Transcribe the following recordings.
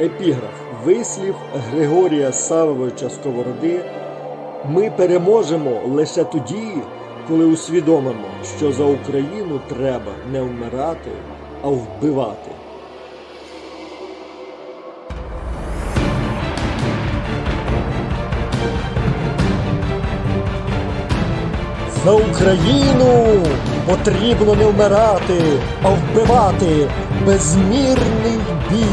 Епіграф вислів Григорія Савовича Сковороди. Ми переможемо лише тоді, коли усвідомимо, що за Україну треба не вмирати, а вбивати. За Україну потрібно не вмирати, а вбивати безмірний бій,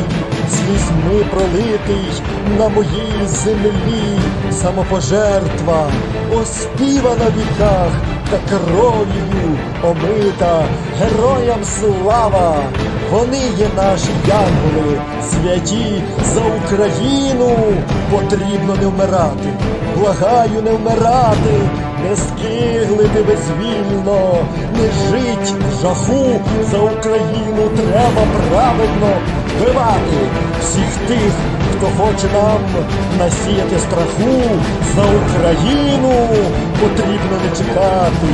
слізьми пролитий на моїй землі, самопожертва, оспівана в віках та кров'ю омита, героям слава! Вони є наші янголи, святі за Україну потрібно не вмирати. Благаю не вмирати, не скиглити безвільно, не жить в жаху. За Україну треба праведно вбивати всіх тих, хто хоче нам насіяти страху. За Україну потрібно не чекати,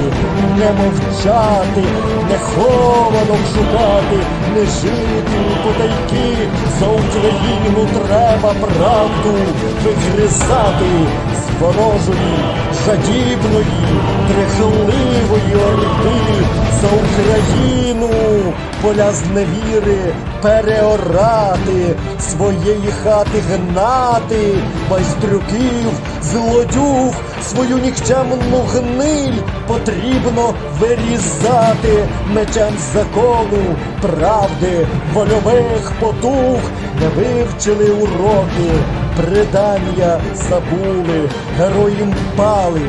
не мовчати, не ховано шукати, не жити потайки за Україну треба правду вигризати з ворожої, жадібної, брехливої орди за Україну поля зневіри переорати, своєї хати гнати, майстрюків, злодюг, свою нікчемну гниль потрібно вирізати мечем закону, правди, вольових потуг, не вивчили уроки, предання забули, героїм пали,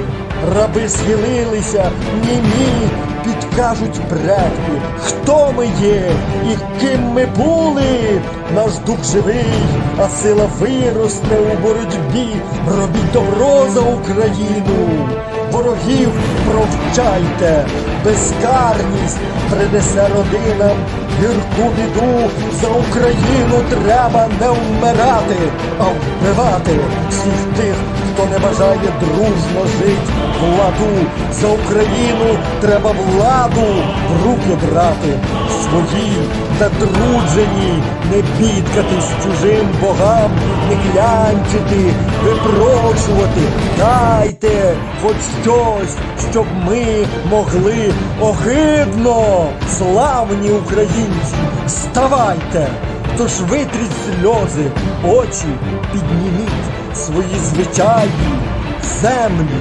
раби схилилися, німі підкажуть предки, хто ми є і ким ми були. Наш дух живий, а сила виросте у боротьбі. Робіть добро за Україну, ворогів провчайте, безкарність принесе родинам гірку біду. За Україну треба не вмирати, а вбивати всіх тих, хто не бажає дружно жить владу. За Україну треба владу в руки брати, свої натруджені, не бідкатись чужим богам, не клянчити, випрошувати. Дайте хоч щось, щоб ми могли огидно, славні українці, вставайте! Тож витріть сльози, очі підніміть свої звичайні землі,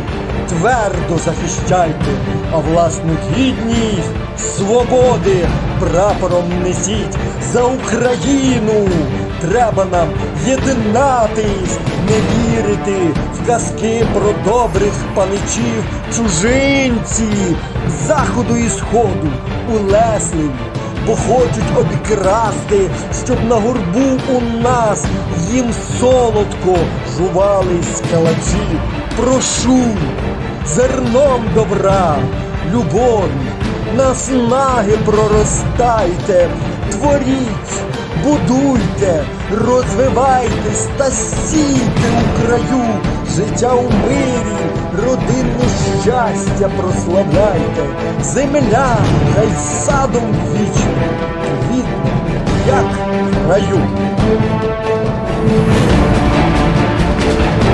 твердо захищайте, а власну гідність, свободи прапором несіть за Україну. Треба нам єднатись, не вірити в казки про добрих паничів, чужинці, заходу і сходу, улесливі бо хочуть обікрасти, щоб на горбу у нас їм солодко жувались калачі. Прошу зерном добра, любові, наснаги проростайте, творіть, будуйте, розвивайтесь та сійте у краю, життя у мирі, родинне щастя прославляйте, земля хай садом вічним квітне, як в раю. Música